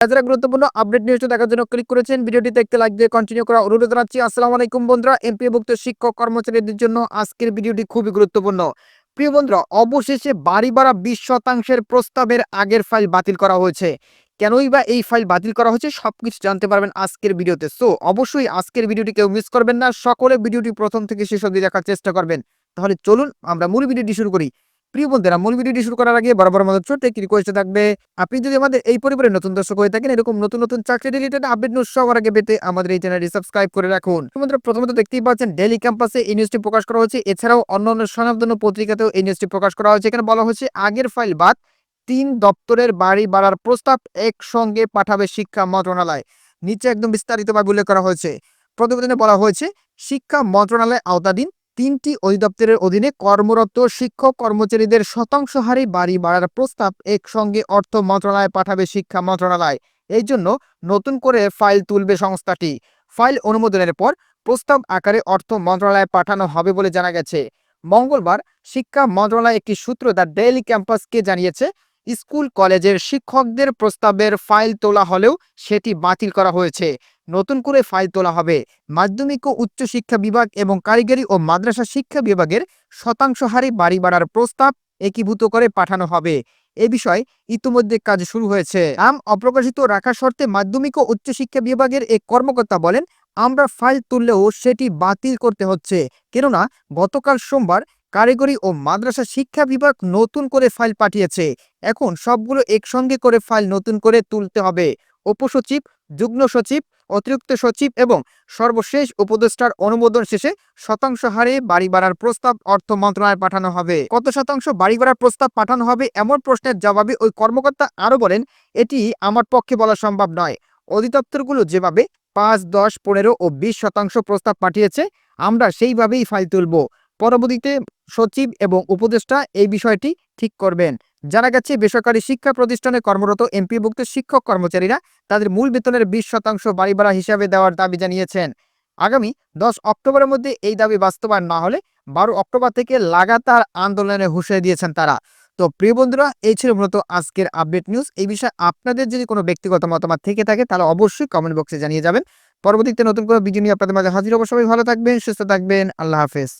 যারা গুরুত্বপূর্ণ আপডেট নিউজটা দেখার জন্য ক্লিক করেছেন। ভিডিওটি দেখতে দিয়ে কন্টিনিউ করা অনুরোধ জানাচ্ছি। আসসালামু আলাইকুম বন্ধুরা, এমপিভুক্ত শিক্ষক কর্মচারীদের জন্য আজকের ভিডিওটি খুবই গুরুত্বপূর্ণ। প্রিয় বন্ধুরা, অবশেষে বাড়ি ভাড়া বিশ শতাংশের প্রস্তাবের আগের ফাইল বাতিল করা হয়েছে। কেনই বা এই ফাইল বাতিল করা হয়েছে সবকিছু জানতে পারবেন আজকের ভিডিওতে। সো, অবশ্যই আজকের ভিডিওটি কেউ মিস করবেন না। সকলে ভিডিওটি প্রথম থেকে শেষ অবধি দেখার চেষ্টা করবেন। তাহলে চলুন আমরা মূল ভিডিওটি শুরু করি। প্রিয় বন্ধুরা, মূল ভিডিওটি শুরু করার আগে বরাবর আমাদের ছোট্ট একটি রিকোয়েস্ট থাকবে। আপনি যদি আমাদের এই পরিবারের নতুন দর্শক হয়ে থাকেন, এরকম নতুন নতুন চাকরি রিলেটেড আপডেট নিউজ সবার আগে পেতে আমাদের এই চ্যানেলটি সাবস্ক্রাইব করে রাখুন। বন্ধুরা, প্রথমত দেখতেই পাচ্ছেন ডেইলি ক্যাম্পাসে এই নিউজটি প্রকাশ করা হয়েছে। এছাড়াও অন্য অন্য স্বনামধন্য পত্রিকাতেও এই নিউজটি প্রকাশ করা হয়েছে। এখানে বলা হয়েছে, আগের ফাইল বাদ, তিন দপ্তরের বাড়ি বাড়ার প্রস্তাব একসঙ্গে পাঠাবে শিক্ষা মন্ত্রণালয়। নিচে একদম বিস্তারিতভাবে উল্লেখ করা হয়েছে। প্রতিবেদনে বলা হয়েছে, শিক্ষা মন্ত্রণালয় আওতাধীন তিনটি অধিদপ্তরের অধীনে কর্মরত শিক্ষক কর্মচারীদের শতাংশ হারে বাড়ি বাড়ার প্রস্তাব একসঙ্গে অর্থ মন্ত্রণালয়ে পাঠাবে শিক্ষা মন্ত্রণালয়। এই জন্য নতুন করে ফাইল তুলবে সংস্থাটি। ফাইল অনুমোদনের পর প্রস্তাব আকারে অর্থ মন্ত্রণালয়ে পাঠানো হবে বলে জানা গেছে। মঙ্গলবার শিক্ষা মন্ত্রণালয় একটি সূত্র দ্য ডেইলি ক্যাম্পাসকে জানিয়েছে স্কুল কলেজের শিক্ষকদের প্রস্তাবের ফাইল তোলা হলেও সেটি বাতিল করা হয়েছে। নতুন করে ফাইল তোলা হবে। মাধ্যমিক ও উচ্চ শিক্ষা বিভাগ এবং কারিগরি ও মাদ্রাসা শিক্ষা বিভাগের শতাংশ হারে বাড়ি বাড়ার প্রস্তাব একীভূত করে পাঠানো হবে। এ বিষয়ে ইতিমধ্যে কাজ শুরু হয়েছে। নাম অপ্রকাশিত রাখা শর্তে মাধ্যমিক ও উচ্চ শিক্ষা বিভাগের এক কর্মকর্তা বলেন, আমরা ফাইল তুললেও সেটি বাতিল করতে হচ্ছে। কেননা, গতকাল সোমবার কারিগরি ও মাদ্রাসা শিক্ষা বিভাগ নতুন করে ফাইল পাঠিয়েছে। এখন সবগুলো একসঙ্গে করে ফাইল নতুন করে তুলতে হবে। উপসচিব, যুগ্ম সচিব, অতিরিক্ত সচিব এবং সর্বশেষ উপদেষ্টার অনুমোদন শেষে শতাংশ হারে বাড়ি বাড়ার প্রস্তাব অর্থ মন্ত্রণালয়ে পাঠানো হবে। কত শতাংশ বাড়ি বাড়ার প্রস্তাব পাঠানো হবে এমন প্রশ্নের জবাবে ওই কর্মকর্তা আরও বলেন, এটি আমার পক্ষে বলা সম্ভব নয়। অধিদপ্তরগুলো যেভাবে পাঁচ, দশ, পনেরো ও বিশ শতাংশ প্রস্তাব পাঠিয়েছে, আমরা সেইভাবেই ফাইল তুলব। পরবর্তীতে সচিব এবং উপদেষ্টা এই বিষয়টি ঠিক করবেন। জানা গেছে, বেসরকারি শিক্ষা প্রতিষ্ঠানে কর্মরত এমপিভুক্ত শিক্ষক কর্মচারীরা তাদের মূল বেতনের বিশ শতাংশ বাড়ি ভাড়া হিসাবে দেওয়ার দাবি জানিয়েছেন। আগামী দশ অক্টোবরের মধ্যে এই দাবি বাস্তবায়ন না হলে বারো অক্টোবর থেকে লাগাতার আন্দোলনে হুঁশিয়ারি দিয়েছেন তারা। তো প্রিয় বন্ধুরা, এই ছিল মূলত আজকের আপডেট নিউজ। এই বিষয়ে আপনাদের যদি কোনো ব্যক্তিগত মতামত থেকে থাকে, তাহলে অবশ্যই কমেন্ট বক্সে জানিয়ে যাবেন। পরবর্তীতে নতুন কোনো ভিডিও নিয়ে আপনাদের মাঝে হাজির সবাই ভালো থাকবেন, সুস্থ থাকবেন। আল্লাহ হাফেজ।